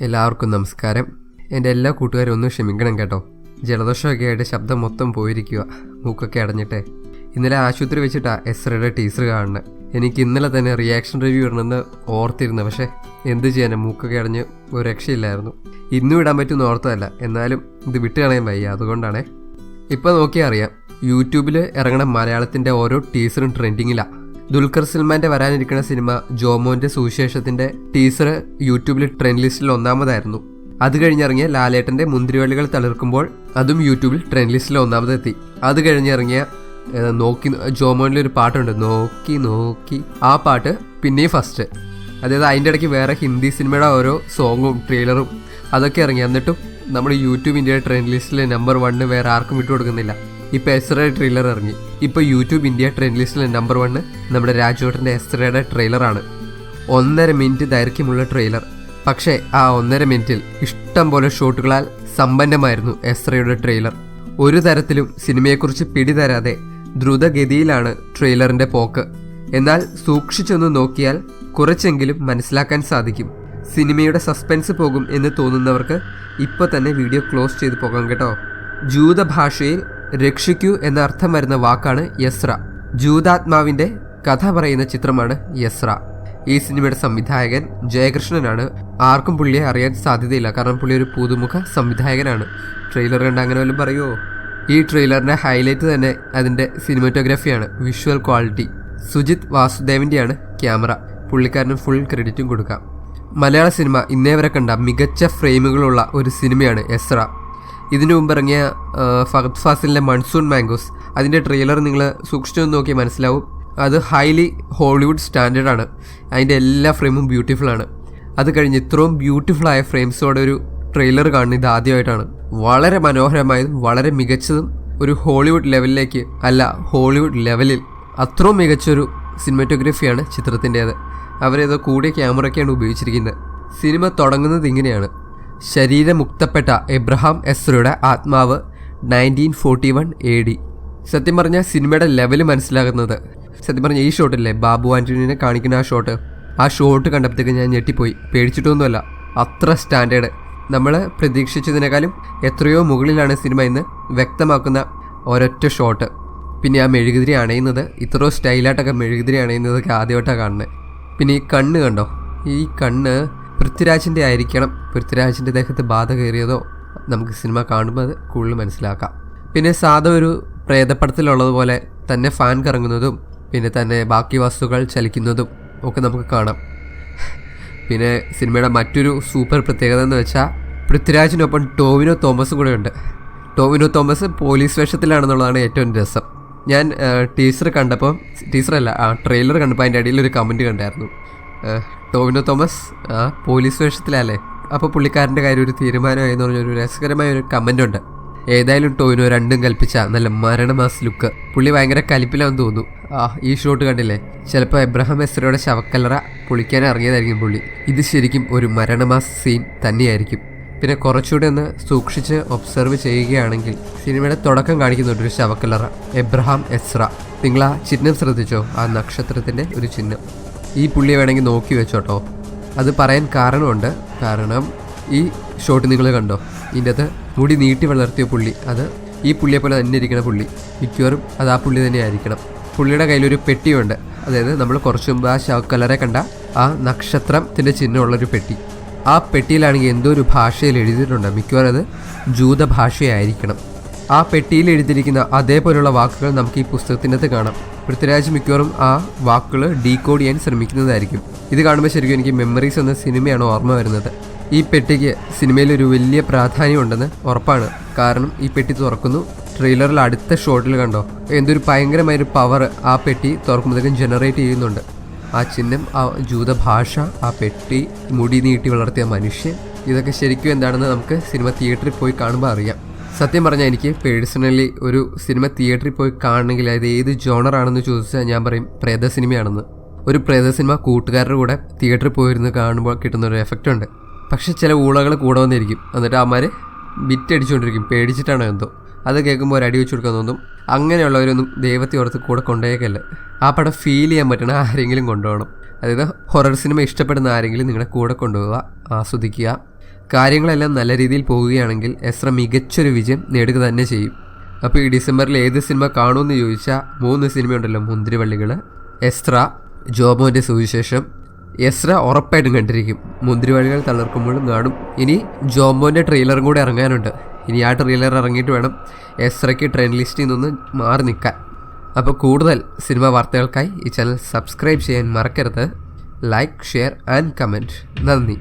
എല്ലാവർക്കും നമസ്കാരം. എന്റെ എല്ലാ കൂട്ടുകാരും ഒന്ന് ക്ഷമിക്കണം കേട്ടോ. ജലദോഷമൊക്കെ ആയിട്ട് ശബ്ദം മൊത്തം പോയിരിക്കുക മൂക്കൊക്കെ അടഞ്ഞിട്ടെ. ഇന്നലെ ആശുപത്രി വെച്ചിട്ടാ എസ്രയുടെ ടീച്ചർ കാണുന്നത് എനിക്ക് ഇന്നലെ തന്നെ റിയാക്ഷൻ റിവ്യൂ ഇടണമെന്ന് ഓർത്തിരുന്നു. പക്ഷേ എന്ത് ചെയ്യാനാ? മൂക്കൊക്കെ അടഞ്ഞ് ഒരു രക്ഷയില്ലായിരുന്നു. ഇന്നും ഇടാൻ പറ്റുമെന്ന് ഓർത്തതല്ല. എന്നാലും ഇത് വിട്ടുകളയാൻ വയ്യ. അതുകൊണ്ടാണേ. ഇപ്പം നോക്കിയാൽ അറിയാം. യൂട്യൂബിൽ ഇറങ്ങണ മലയാളത്തിന്റെ ഓരോ ടീസറും ട്രെൻഡിങ്ങിലാണ് ദുൽഖർ സൽമാന്റെ വരാനിരിക്കുന്ന സിനിമ ജോമോന്റെ സുവിശേഷത്തിന്റെ ടീസർ യൂട്യൂബിൽ ട്രെൻഡ് ലിസ്റ്റിൽ ഒന്നാമതായിരുന്നു. അത് കഴിഞ്ഞിറങ്ങിയ ലാലേട്ടന്റെ മുന്തിരിവള്ളികൾ തളിർക്കുമ്പോൾ അതും യൂട്യൂബിൽ ട്രെൻഡ് ലിസ്റ്റിൽ ഒന്നാമതെത്തി. അത് കഴിഞ്ഞിറങ്ങിയ നോക്കി ജോമോനിലെ ഒരു പാട്ടുണ്ട് നോക്കി നോക്കി. ആ പാട്ട് പിന്നെയും ഫസ്റ്റ്. അതായത് അതിന്റെ ഇടയ്ക്ക് വേറെ ഹിന്ദി സിനിമയുടെ ഓരോ സോങ്ങും ട്രെയിലറും അതൊക്കെ ഇറങ്ങി. എന്നിട്ടും നമ്മുടെ യൂട്യൂബ് ഇന്ത്യയുടെ ട്രെൻഡ് ലിസ്റ്റിലെ നമ്പർ വണ്ണ് വേറെ ആർക്കും വിട്ടു കൊടുക്കുന്നില്ല ഇപ്പൊ എസ്രയുടെ ട്രെയിലർ ഇറങ്ങി. ഇപ്പൊ യൂട്യൂബ് ഇന്ത്യ ട്രെൻഡ് ലിസ്റ്റിലെ നമ്പർ വണ്ണ് നമ്മുടെ രാജോട്ടന്റെ എസ്രയുടെ ട്രെയിലറാണ് ഒന്നര മിനിറ്റ് ദൈർഘ്യമുള്ള ട്രെയിലർ പക്ഷേ ആ ഒന്നര മിനിറ്റിൽ ഇഷ്ടം പോലെ ഷോട്ടുകളാൽ സമ്പന്നമായിരുന്നു എസ്രയുടെ ട്രെയിലർ ഒരു തരത്തിലും സിനിമയെക്കുറിച്ച് പിടിതരാതെ ദ്രുതഗതിയിലാണ് ട്രെയിലറിന്റെ പോക്ക്. എന്നാൽ സൂക്ഷിച്ചൊന്ന് നോക്കിയാൽ കുറച്ചെങ്കിലും മനസ്സിലാക്കാൻ സാധിക്കും. സിനിമയുടെ സസ്പെൻസ് പോകും എന്ന് തോന്നുന്നവർക്ക് ഇപ്പൊ തന്നെ വീഡിയോ ക്ലോസ് ചെയ്ത് പോകാം കേട്ടോ. ജൂത ഭാഷയിൽ രക്ഷിക്കൂ എന്ന അർത്ഥം വരുന്ന വാക്കാണ് യസ്ര. ജൂതാത്മാവിന്റെ കഥ പറയുന്ന ചിത്രമാണ് യസ്ര. ഈ സിനിമയുടെ സംവിധായകൻ ജയകൃഷ്ണനാണ്. ആർക്കും പുള്ളിയെ അറിയാൻ സാധ്യതയില്ല. കാരണം പുള്ളി ഒരു പുതുമുഖ സംവിധായകനാണ്. ട്രെയിലർ കണ്ട അങ്ങനെ വല്ലതും പറയുമോ ഈ ട്രെയിലറിന്റെ ഹൈലൈറ്റ് തന്നെ അതിന്റെ സിനിമാറ്റോഗ്രാഫിയാണ്. Visual quality. സുജിത് വാസുദേവിന്റെയാണ് ക്യാമറ. പുള്ളിക്കാരന് ഫുൾ ക്രെഡിറ്റും കൊടുക്കാം. മലയാള സിനിമ ഇന്നേ വരെ കണ്ട മികച്ച ഫ്രെയിമുകളുള്ള ഒരു സിനിമയാണ് എസ്ര ഇതിനു മുമ്പ് ഇറങ്ങിയ ഫഹദ് ഫാസിലിന്റെ മൺസൂൺ മാംഗോസ് അതിന്റെ ട്രെയിലർ നിങ്ങൾ സൂക്ഷിച്ചു നോക്കി മനസ്സിലാവും. അത് ഹൈലി ഹോളിവുഡ് സ്റ്റാൻഡേർഡ് ആണ്. അതിന്റെ എല്ലാ ഫ്രെയിമും ബ്യൂട്ടിഫുൾ ആണ്. അത് കഴിഞ്ഞ് ഇത്രയും ബ്യൂട്ടിഫുൾ ആയ ഫ്രെയിംസോടെ ഒരു ട്രെയിലർ കാണുന്നത് ആദ്യമായിട്ടാണ്. വളരെ മനോഹരമായതും വളരെ മികച്ചതും ഒരു ഹോളിവുഡ് ലെവലിലേക്ക് അല്ല ഹോളിവുഡ് ലെവലിൽ അത്രയും മികച്ചൊരു സിനിമാറ്റോഗ്രഫിയാണ് ചിത്രത്തിന്റേത്. അവരേതോ കൂടിയ ക്യാമറയ്ക്കാണ് ഉപയോഗിച്ചിരിക്കുന്നത്. സിനിമ തുടങ്ങുന്നത് ഇങ്ങനെയാണ്. ശരീരമുക്തപ്പെട്ട എബ്രഹാം എസ്രയുടെ ആത്മാവ് nineteen forty one A D സത്യം പറഞ്ഞാൽ സിനിമയുടെ ലെവൽ മനസ്സിലാകുന്നത്. സത്യം പറഞ്ഞാൽ ഈ ഷോട്ടില്ലേ? ബാബു ആന്റണിനെ കാണിക്കുന്ന ആ ഷോട്ട്. ആ ഷോട്ട് കണ്ടപ്പോഴത്തേക്ക് ഞാൻ ഞെട്ടിപ്പോയി. പേടിച്ചിട്ടൊന്നുമല്ല. അത്ര സ്റ്റാൻഡേർഡ്. നമ്മൾ പ്രതീക്ഷിച്ചതിനേക്കാളും എത്രയോ മുകളിലാണ് സിനിമ എന്ന് വ്യക്തമാക്കുന്ന ഒരൊറ്റ ഷോട്ട്. പിന്നെ ആ മെഴുകുതിരി അണയുന്നത് ഇത്രയോ സ്റ്റൈലായിട്ടൊക്കെ മെഴുകുതിരി അണയുന്നതൊക്കെ ആദ്യമായിട്ടാണ് കാണുന്നത് പിന്നെ ഈ കണ്ണ് കണ്ടോ? ഈ കണ്ണ് പൃഥ്വിരാജിന്റെ ആയിരിക്കണം. പൃഥ്വിരാജിന്റെ ദേഹത്ത് ബാധ കയറിയതോ നമുക്ക് സിനിമ കാണുമ്പോൾ അത് കൂടുതൽ മനസ്സിലാക്കാം. പിന്നെ സാധാ ഒരു പ്രേതപ്പടത്തിലുള്ളതുപോലെ തന്നെ ഫാൻ കറങ്ങുന്നതും പിന്നെ തന്നെ ബാക്കി വസ്തുക്കൾ ചലിക്കുന്നതും ഒക്കെ നമുക്ക് കാണാം. പിന്നെ സിനിമയുടെ മറ്റൊരു സൂപ്പർ പ്രത്യേകത എന്ന് വെച്ചാൽ പൃഥ്വിരാജിനൊപ്പം ടോവിനോ തോമസും കൂടെ ഉണ്ട്. ടോവിനോ തോമസ് പോലീസ് വേഷത്തിലാണെന്നുള്ളതാണ് ഏറ്റവും രസം. ഞാൻ ടീച്ചർ കണ്ടപ്പോൾ ടീച്ചറല്ല ആ ട്രെയിലർ കണ്ടപ്പോൾ അതിന്റെ അടിയിൽ ഒരു കമന്റ് കണ്ടായിരുന്നു. ടോവിനോ തോമസ് ആ പോലീസ് വേഷത്തിലല്ലേ? അപ്പോൾ പുള്ളിക്കാരന്റെ കാര്യം ഒരു തീരുമാനമായി എന്ന് പറഞ്ഞൊരു രസകരമായ ഒരു കമന്റ് ഉണ്ട്. ഏതായാലും ടോവിനോ രണ്ടും കൽപ്പിച്ച നല്ല മരണമാസ് ലുക്ക് പുള്ളി ഭയങ്കര കലിപ്പിലാന്ന് തോന്നുന്നു. ആ ഈ ഷോട്ട് കണ്ടില്ലേ? ചിലപ്പോൾ എബ്രഹാം എസ്രയുടെ ശവക്കല്ലറ പൊളിക്കാൻ ഇറങ്ങിയതായിരിക്കും പുള്ളി. ഇത് ശരിക്കും ഒരു മരണമാസ് സീൻ തന്നെയായിരിക്കും. പിന്നെ കുറച്ചുകൂടി ഒന്ന് സൂക്ഷിച്ച് ഒബ്സർവ് ചെയ്യുകയാണെങ്കിൽ സിനിമയുടെ തുടക്കം കാണിക്കുന്നുണ്ട് ഒരു ശവക്കല്ലറ. എബ്രഹാം എസ്ര നിങ്ങൾ ആ ചിഹ്നം ശ്രദ്ധിച്ചോ? ആ നക്ഷത്രത്തിന്റെ ഒരു ചിഹ്നം. ഈ പുള്ളിയെ വേണമെങ്കിൽ നോക്കി വെച്ചോട്ടോ. അത് പറയാൻ കാരണമുണ്ട്. കാരണം ഈ ഷോട്ട് നിങ്ങൾ കണ്ടോ? ഇതിന്റെ അകത്ത് മുടി നീട്ടി വളർത്തിയ പുള്ളി. അത് ഈ പുള്ളിയെ പോലെ തന്നെ ഇരിക്കുന്ന പുള്ളി. മിക്കവാറും അത് ആ പുള്ളി തന്നെ ആയിരിക്കണം. പുള്ളിയുടെ കയ്യിലൊരു പെട്ടിയുണ്ട്. അതായത് നമ്മൾ കുറച്ച് മുമ്പ് ആ ശവക്കലറെ കണ്ട ആ നക്ഷത്രത്തിന്റെ ചിഹ്നമുള്ളൊരു പെട്ടി. ആ പെട്ടിയിലാണെങ്കിൽ എന്തോ ഒരു ഭാഷയിൽ എഴുതിയിട്ടുണ്ട്. മിക്കവാറും അത് ജൂത ഭാഷയായിരിക്കണം. ആ പെട്ടിയിൽ എഴുതിയിരിക്കുന്ന അതേപോലെയുള്ള വാക്കുകൾ നമുക്ക് ഈ പുസ്തകത്തിനകത്ത് കാണാം. പൃഥ്വിരാജ് മിക്കവാറും ആ വാക്കുകൾ ഡീകോഡ് ചെയ്യാൻ ശ്രമിക്കുന്നതായിരിക്കും. ഇത് കാണുമ്പോൾ ശരിക്കും എനിക്ക് മെമ്മറീസ് എന്ന സിനിമയാണ് ഓർമ്മ വരുന്നത്. ഈ പെട്ടിക്ക് സിനിമയിൽ ഒരു വലിയ പ്രാധാന്യമുണ്ടെന്ന് ഉറപ്പാണ്. കാരണം ഈ പെട്ടി തുറക്കുന്നു. ട്രെയിലറിൽ അടുത്ത ഷോട്ടിൽ കണ്ടോ? എന്തൊരു ഭയങ്കരമായൊരു പവർ ആ പെട്ടി തുറക്കുമ്പോഴത്തേക്കും ജനറേറ്റ് ചെയ്യുന്നുണ്ട്. ആ ചിഹ്നം ആ ജൂത ഭാഷ ആ പെട്ടി മുടി നീട്ടി വളർത്തിയ മനുഷ്യൻ. ഇതൊക്കെ ശരിക്കും എന്താണെന്ന് നമുക്ക് സിനിമ തിയേറ്ററിൽ പോയി കാണുമ്പോൾ അറിയാം. സത്യം പറഞ്ഞാൽ എനിക്ക് പേഴ്സണലി ഒരു സിനിമ തിയേറ്ററിൽ പോയി കാണണമെങ്കിൽ അത് ഏത് ജോണറാണെന്ന് ചോദിച്ചാൽ ഞാൻ പറയും പ്രേത സിനിമയാണെന്ന്. ഒരു പ്രേത സിനിമ കൂട്ടുകാരുടെ കൂടെ തിയേറ്ററിൽ പോയിരുന്ന് കാണുമ്പോൾ കിട്ടുന്ന ഒരു എഫക്റ്റ് ഉണ്ട്. പക്ഷെ ചില ഊളകൾ കൂടെ വന്നിരിക്കും. എന്നിട്ട് അവന്മാർ ബിറ്റ് അടിച്ചുകൊണ്ടിരിക്കും പേടിച്ചിട്ടാണോ എന്തോ. അത് കേൾക്കുമ്പോൾ ഒരു അടി വെച്ച് കൊടുക്കാൻ തോന്നും. അങ്ങനെയുള്ളവരൊന്നും ദൈവത്തെ ഓർത്ത് കൂടെ കൊണ്ടുപോയേക്കല്ല ആ പടം ഫീൽ ചെയ്യാൻ പറ്റണ ആരെങ്കിലും കൊണ്ടുപോകണം. അതായത് ഹൊറർ സിനിമ ഇഷ്ടപ്പെടുന്ന ആരെങ്കിലും നിങ്ങളുടെ കൂടെ കൊണ്ടുപോവുക ആസ്വദിക്കുക. കാര്യങ്ങളെല്ലാം നല്ല രീതിയിൽ പോവുകയാണെങ്കിൽ എസ്ര മികച്ചൊരു വിജയം നേടുക തന്നെ ചെയ്യും. അപ്പോൾ ഈ ഡിസംബറിൽ ഏത് സിനിമ കാണുമെന്ന് ചോദിച്ചാൽ മൂന്ന് സിനിമയുണ്ടല്ലോ മുന്തിരിവള്ളികൾ എസ്ര ജോബോന്റെ സുവിശേഷം. എസ്ര ഉറപ്പായിട്ടും കണ്ടിരിക്കും. മുന്തിരിവള്ളികൾ തളർക്കുമ്പോഴും കാണും. ഇനി ജോംബോന്റെ ട്രെയിലറും കൂടെ ഇറങ്ങാനുണ്ട്. ഇനി ആ ട്രെയിലർ ഇറങ്ങിയിട്ട് വേണം എസ്രയ്ക്ക് ട്രെൻഡ് ലിസ്റ്റിൽ നിന്ന് മാറി നിൽക്കാൻ. അപ്പോൾ കൂടുതൽ സിനിമ വാർത്തകൾക്കായി ഈ ചാനൽ സബ്സ്ക്രൈബ് ചെയ്യാൻ മറക്കരുത്. Like share and comment. നന്ദി.